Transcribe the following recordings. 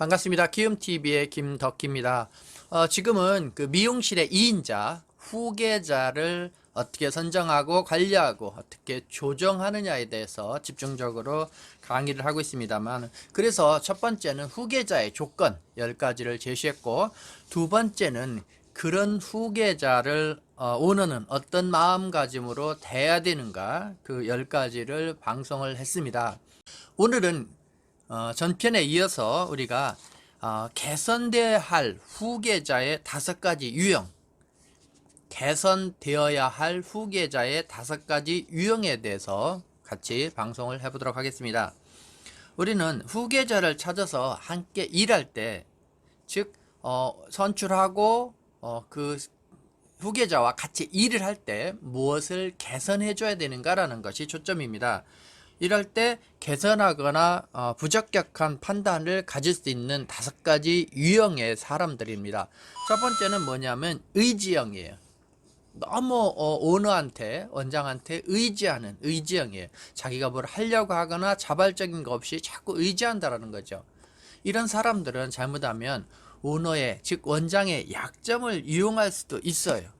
반갑습니다. 키움TV의 김덕기입니다. 어, 지금은 그 미용실의 2인자, 후계자를 어떻게 선정하고 관리하고 어떻게 조정하느냐에 대해서 집중적으로 강의를 하고 있습니다만, 그래서 첫 번째는 후계자의 조건 10가지를 제시했고, 두 번째는 그런 후계자를 어, 오너는 어떤 마음가짐으로 대해야 되는가 그 10가지를 방송을 했습니다. 오늘은 어, 전편에 이어서 우리가 어, 개선되어야 할 후계자의 다섯 가지 유형, 개선되어야 할 후계자의 다섯 가지 유형에 대해서 같이 방송을 해보도록 하겠습니다. 우리는 후계자를 찾아서 함께 일할 때, 즉 어, 선출하고 어, 그 후계자와 같이 일을 할 때 무엇을 개선해 줘야 되는가라는 것이 초점입니다. 이럴 때 개선하거나 어, 부적격한 판단을 가질 수 있는 다섯 가지 유형의 사람들입니다. 첫 번째는 뭐냐면 의지형이에요. 너무 어, 오너한테 원장한테 의지하는 의지형이에요. 자기가 뭘 하려고 하거나 자발적인 거 없이 자꾸 의지한다라는 거죠. 이런 사람들은 잘못하면 오너의 즉 원장의 약점을 이용할 수도 있어요.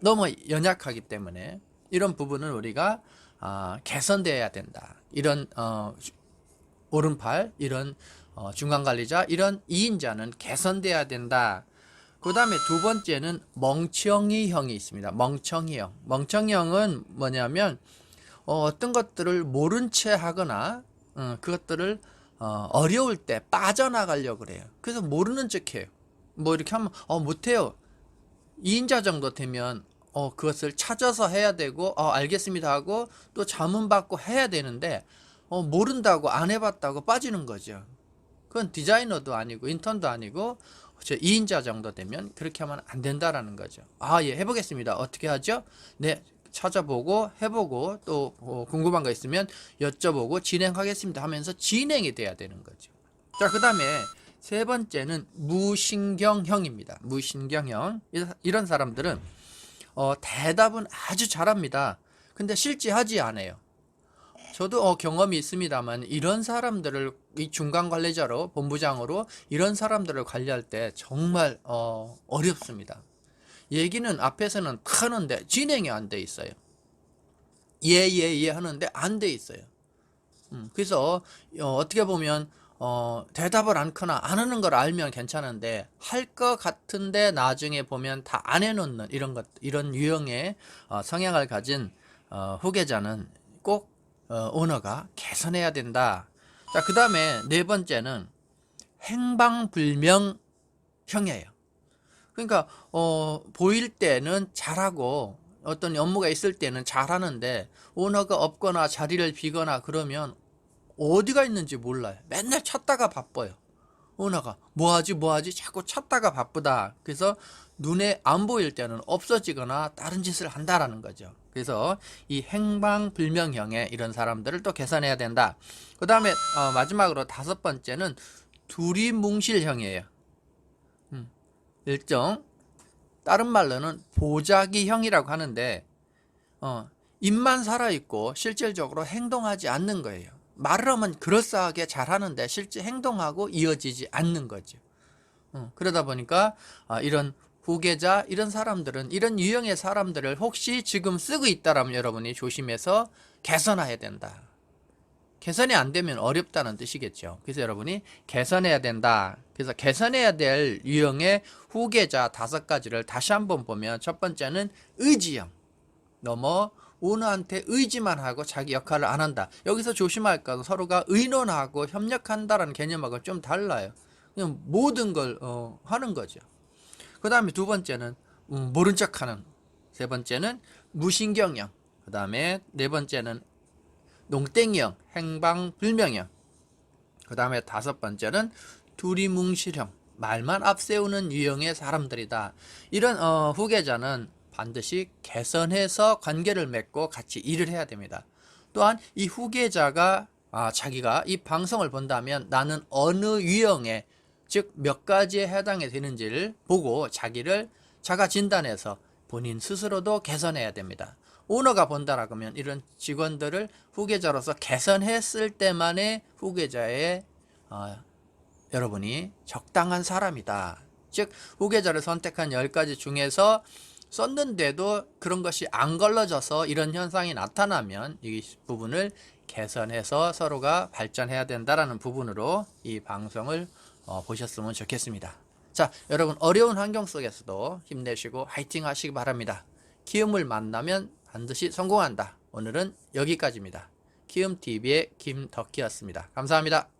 너무 연약하기 때문에 이런 부분은 우리가 아, 개선되어야 된다. 이런 어, 오른팔, 이런 어, 중간관리자, 이런 2인자는 개선돼야 된다. 그 다음에 두 번째는 멍청이형이 있습니다. 멍청이형. 멍청이형은 뭐냐면 어, 떤 것들을 모른 채 하거나 어, 그것들을 어, 어려울 때 빠져나가려고 그래요. 그래서 모르는 척해요. 뭐 이렇게 하면 어, 못해요. 2인자 정도 되면 어, 그것을 찾아서 해야 되고, 어, 알겠습니다 하고 또 자문 받고 해야 되는데, 어, 모른다고 안 해봤다고 빠지는 거죠. 그건 디자이너도 아니고 인턴도 아니고 저 2인자 정도 되면 그렇게 하면 안 된다라는 거죠. 아, 예, 해보겠습니다. 어떻게 하죠? 네, 찾아보고 해보고 또 어, 궁금한 거 있으면 여쭤보고 진행하겠습니다 하면서 진행이 돼야 되는 거죠. 자, 그 다음에 세 번째는 무신경형입니다. 무신경형. 이런 사람들은 어, 대답은 아주 잘합니다. 근데 실제 하지 않아요. 저도 어, 경험이 있습니다만 이런 사람들을 이 중간 관리자로 본부장으로 이런 사람들을 관리할 때 정말 어, 어렵습니다. 얘기는 앞에서는 하는데 진행이 안 돼 있어요. 예예예 예, 예 하는데 안 돼 있어요. 음, 그래서 어, 어떻게 보면 어, 대답을 않거나 안 하는 걸 알면 괜찮은데 할 것 같은데 나중에 보면 다 안 해놓는 이런 것 이런 유형의 어, 성향을 가진 어, 후계자는 꼭 어, 오너가 개선해야 된다. 자, 그 다음에 네 번째는 행방불명형이에요. 그러니까 어, 보일 때는 잘하고 어떤 업무가 있을 때는 잘하는데 오너가 없거나 자리를 비거나 그러면 어디가 있는지 몰라요. 맨날 찾다가 바빠요. 오너가 뭐하지 뭐하지 자꾸 찾다가 바쁘다. 그래서 눈에 안 보일 때는 없어지거나 다른 짓을 한다라는 거죠. 그래서 이 행방불명형의 이런 사람들을 또 개선해야 된다. 그 다음에 어, 마지막으로 다섯 번째는 두리뭉실형이에요. 음, 일정 다른 말로는 보자기형이라고 하는데 어, 입만 살아있고 실질적으로 행동하지 않는 거예요. 말을 하면 그럴싸하게 잘하는데 실제 행동하고 이어지지 않는 거죠. 어, 그러다 보니까 아, 이런 후계자 이런 사람들은 이런 유형의 사람들을 혹시 지금 쓰고 있다라면 여러분이 조심해서 개선해야 된다. 개선이 안 되면 어렵다는 뜻이겠죠. 그래서 여러분이 개선해야 된다. 그래서 개선해야 될 유형의 후계자 다섯 가지를 다시 한번 보면 첫 번째는 의지형. 너무 오너한테 의지만 하고 자기 역할을 안 한다. 여기서 조심할 것은 서로가 의논하고 협력한다라는 개념하고 좀 달라요. 그냥 모든 걸 어, 하는 거죠. 그 다음에 두 번째는 음, 모른 척하는. 세 번째는 무신경형. 그 다음에 네 번째는 농땡이형, 행방불명형. 그 다음에 다섯 번째는 두리뭉실형. 말만 앞세우는 유형의 사람들이다. 이런 어, 후계자는 반드시 개선해서 관계를 맺고 같이 일을 해야 됩니다. 또한 이 후계자가 아, 자기가 이 방송을 본다면 나는 어느 유형의 즉 몇 가지에 해당이 되는지를 보고 자기를 자가 진단해서 본인 스스로도 개선해야 됩니다. 오너가 본다라고 하면 이런 직원들을 후계자로서 개선했을 때만의 후계자의 어, 여러분이 적당한 사람이다. 즉 후계자를 선택한 10가지 중에서 썼는데도 그런 것이 안 걸러져서 이런 현상이 나타나면 이 부분을 개선해서 서로가 발전해야 된다라는 부분으로 이 방송을 어, 보셨으면 좋겠습니다. 자, 여러분 어려운 환경 속에서도 힘내시고 화이팅 하시기 바랍니다. 키움을 만나면 반드시 성공한다. 오늘은 여기까지입니다. 키움TV의 김덕희였습니다. 감사합니다.